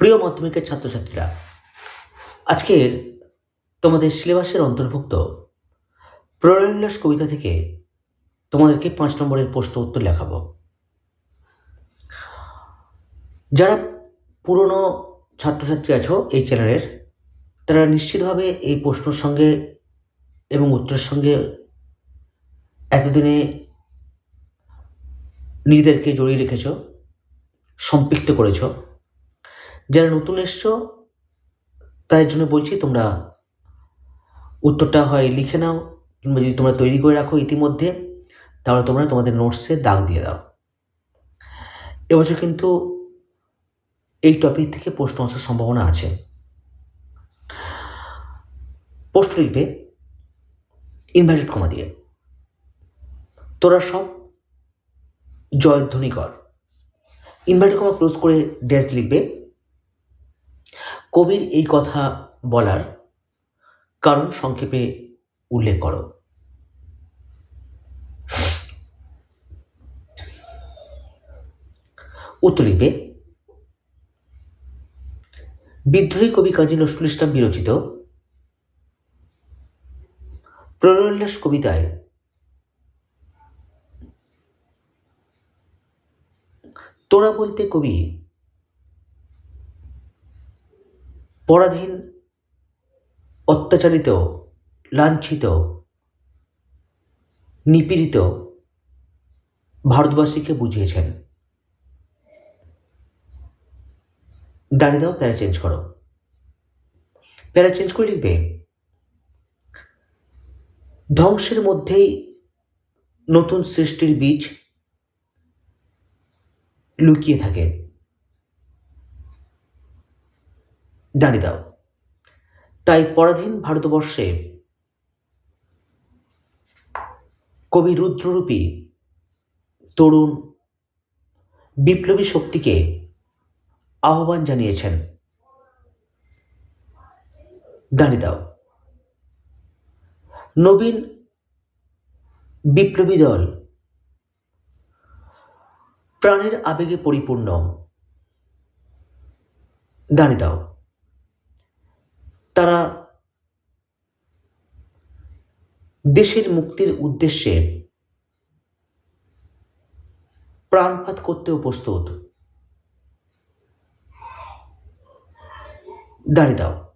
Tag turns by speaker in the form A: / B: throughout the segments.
A: প্রিয় মাধ্যমিকের ছাত্রছাত্রীরা, আজকের তোমাদের সিলেবাসের অন্তর্ভুক্ত প্রণয়োল্লাস কবিতা থেকে তোমাদেরকে পাঁচ নম্বরের প্রশ্ন উত্তর লেখাবো। যারা পুরনো ছাত্রছাত্রী আছো এই চ্যানেলের, তারা নিশ্চিতভাবে এই প্রশ্নর সঙ্গে এবং উত্তরের সঙ্গে এতদিনে নিজেদেরকে জড়িয়ে রেখেছ, সম্পৃক্ত করেছ। যারা নতুন এসছো তাই জন্য বলছি তোমরা উত্তরটা হয় লিখে নাও, কিংবা যদি তোমরা তৈরি করে রাখো ইতিমধ্যে, তাহলে তোমরা তোমাদের নোটসে দাগ দিয়ে দাও। এবছর কিন্তু এই টপিক থেকে প্রশ্ন আসার সম্ভাবনা আছে। প্রশ্ন লিখবে ইনভার্টেড কমা দিয়ে। তোরা সব জয়ধ্বনি কর ইনভার্টেড কমা ক্লোজ করে ড্যাশ লিখবে। কবির এই কথা বলার কারণ সংক্ষেপে উল্লেখ করো। উত্তর লিখবে, বিদ্রোহী কবি কাজী নজরুল ইসলাম বিরচিত প্রণয়োল্লাস কবিতায় তোরা বলতে কবি পরাধীন, অত্যাচারিত, লাঞ্ছিত, নিপীড়িত ভারতবাসীকে বুঝিয়েছেন। দাঁড়িয়ে দাও, প্যারা চেঞ্জ করো। প্যারা চেঞ্জ করে লিখবে, ধ্বংসের মধ্যেই নতুন সৃষ্টির বীজ লুকিয়ে থাকে। দাঁড়িয়ে দাও। তাই পরাধীন ভারতবর্ষে কবি রুদ্ররূপী তরুণ বিপ্লবী শক্তিকে আহ্বান জানিয়েছেন। দাঁড়িয়ে দাও। নবীন বিপ্লবী দল প্রাণের আবেগে পরিপূর্ণ। দাঁড়িয়ে দাও। তারা দেশের মুক্তির উদ্দেশ্যে প্রাণপাত করতেও প্রস্তুত। দাঁড়িয়ে দাও।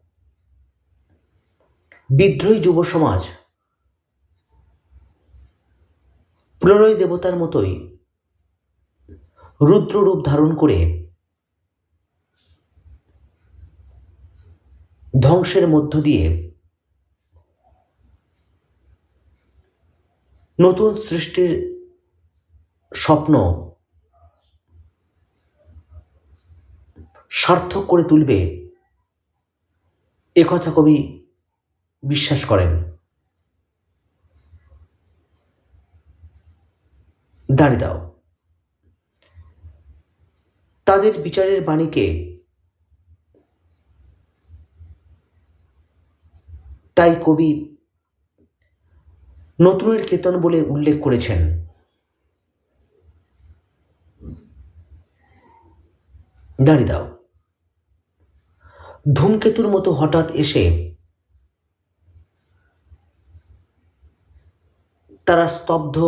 A: বিদ্রোহী যুব সমাজ প্রলয় দেবতার মতোই রুদ্র রূপ ধারণ করে ধ্বংসের মধ্য দিয়ে নতুন সৃষ্টির স্বপ্ন সার্থক করে তুলবে একথা কবি বিশ্বাস করেন। দাঁড়িয়ে দাও। তাদের বিচারের বাণীকে তাই কবি নতুনের কেতন বলে উল্লেখ করেছেন। দাঁড়িয়ে দাও। ধূমকেতুর মতো হঠাৎ এসে তারা স্তব্ধ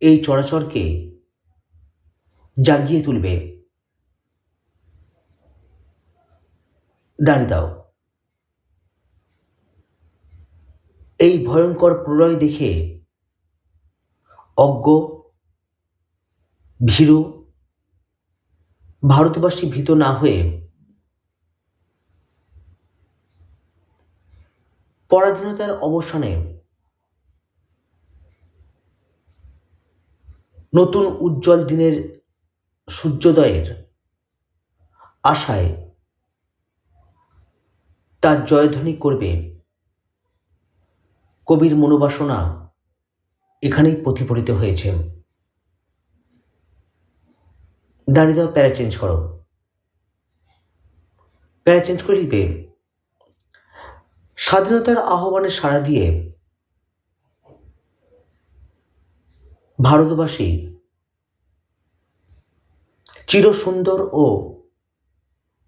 A: এই চরাচরকে জাগিয়ে তুলবে। দাঁড়িয়ে দাও। এই ভয়ঙ্কর প্রলয় দেখে অজ্ঞ, ভীরু ভারতবাসী ভীত না হয়ে পরাধীনতার অবসানে নতুন উজ্জ্বল দিনের সূর্যোদয়ের আশায় তার জয়ধ্বনি করবে কবির মনোবাসনা এখানেই প্রতিফলিত হয়েছে। দাঁড়িয়ে দাও, প্যারা চেঞ্জ করো। প্যারা চেঞ্জ করে লিখবে, স্বাধীনতার আহ্বানে সাড়া দিয়ে ভারতবাসী চিরসুন্দর ও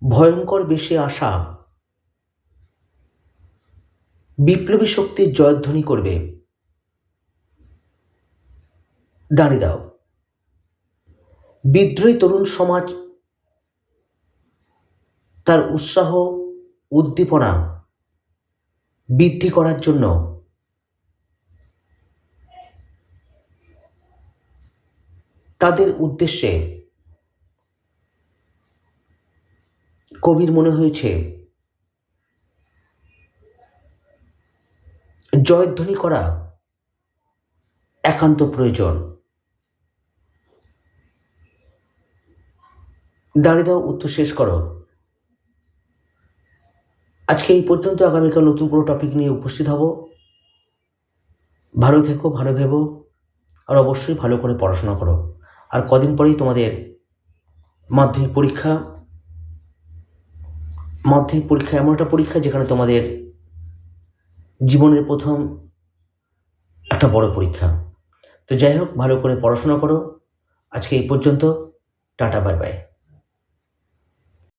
A: ভয়ঙ্কর বেশে আসা বিপ্লবী শক্তির জয়ধ্বনি করবে। দাঁড়িয়ে দাও। বিদ্রোহী তরুণ সমাজ তার উৎসাহ, উদ্দীপনা বৃদ্ধি করার জন্য তাদের উদ্দেশ্যে কবির মনে হয়েছে জয়ধ্বনি করা একান্ত প্রয়োজন। দাঁড়িয়ে দাও, উত্তর শেষ করো। আজকে এই পর্যন্ত আগামীকাল নতুন কোনো টপিক নিয়ে উপস্থিত হব। ভালো থেকো, ভালো ভেবো, আর অবশ্যই ভালো করে পড়াশোনা করো। আর কদিন পরেই তোমাদের মাধ্যমিক পরীক্ষা। মাধ্যমিক পরীক্ষা এমন একটা পরীক্ষা যেখানে তোমাদের জীবনের প্রথম একটা বড় পরীক্ষা। তো যাই হোক, ভালো করে পড়াশোনা করো। আজকে এই পর্যন্ত, টাটা বাই বাই